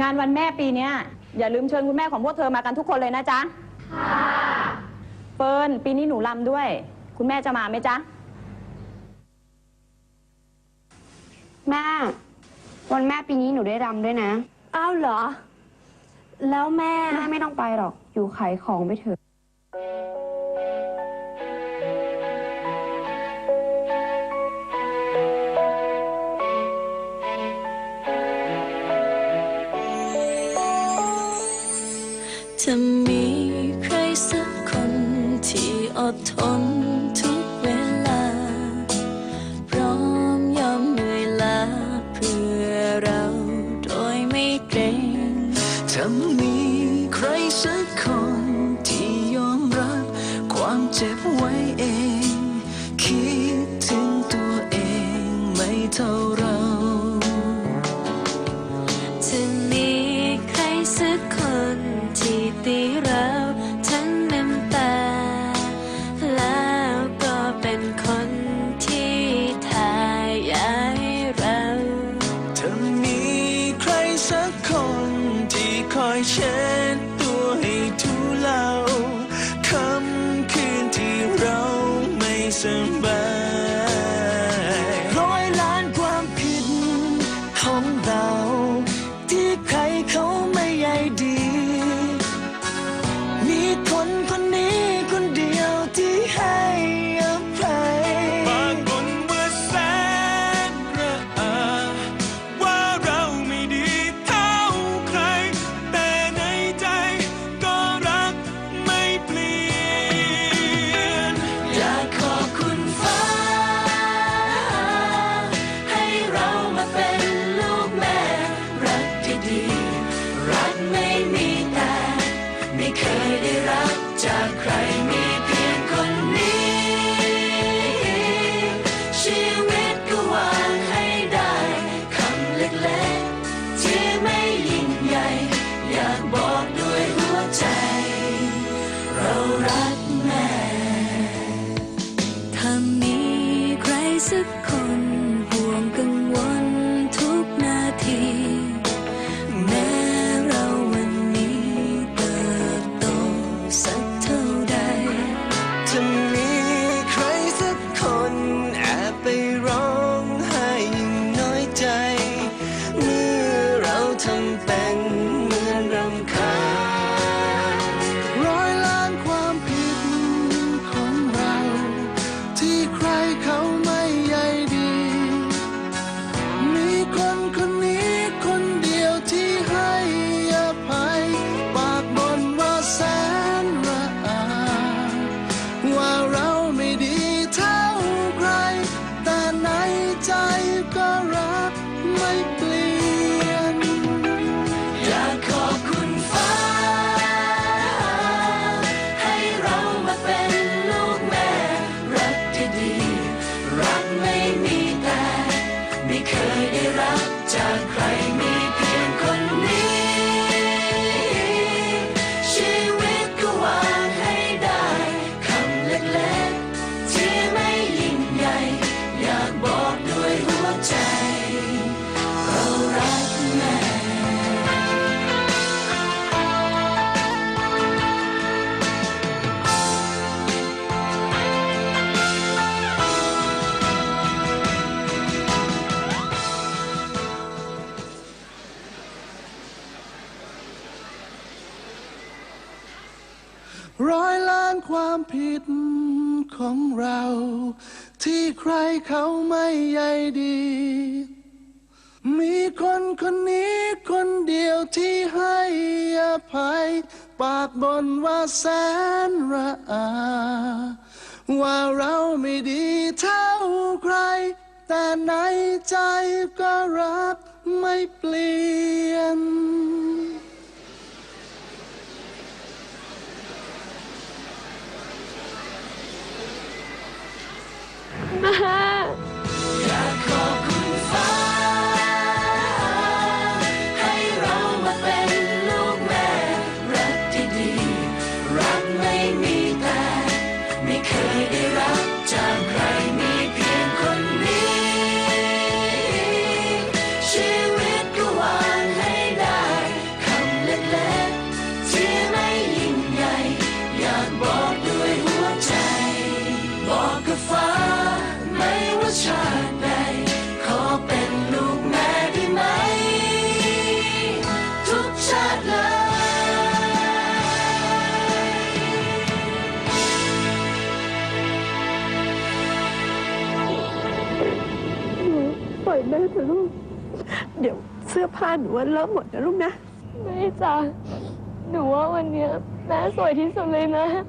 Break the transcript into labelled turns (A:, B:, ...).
A: งานวันแม่ปีเนี้ยอย่าลืมเชิญคุณแม่ของพวกเธอมากันทุกคนเลยนะจ๊ะค่ะเฟิร์นปีนี้หนูลำด้วย คุณแม่จะมาไหมจ๊ะ
B: แม่ วันแม่ปีนี้หนูได้รำด้วยนะ
C: อ้าวเหรอ แล้วแม่
B: แม่ไม่ต้องไปหรอก อยู่ขายของไปเถอะ
D: จะมีใครสักคนที่อดทนทุกเวลา พร้อมยอมเหนื่อยล้าเพื่อเราโดยไม่เกรง
E: ถ้ามีใครสักคนที่ยอมรับความเจ็บไว้เอง ตีเรา
D: ทั้งน้ำตา แล้วก็เป็นคนที่ทายายเรา
E: เธอมีใครสักคนที่คอยเชื่อ เคยได้รับจากใคร ร้อยล้านความผิดของเรา ที่ใครเขาไม่ใยดี มีคนคนนี้คนเดียวที่ให้อภัย ปากบนว่าแสนระอา ว่าเราไม่ดีเท่าใคร แต่ในใจก็รักไม่เปลี่ยน ไม่ แม่เถ
C: อะลูก เดี๋ยวเสื้อผ้าหนูว่าเริ่มหมดนะลูกนะ
F: ไม่จ้ะหนูว่าวันเนี้ยแม่สวยที่สุดเลยนะ
E: ให้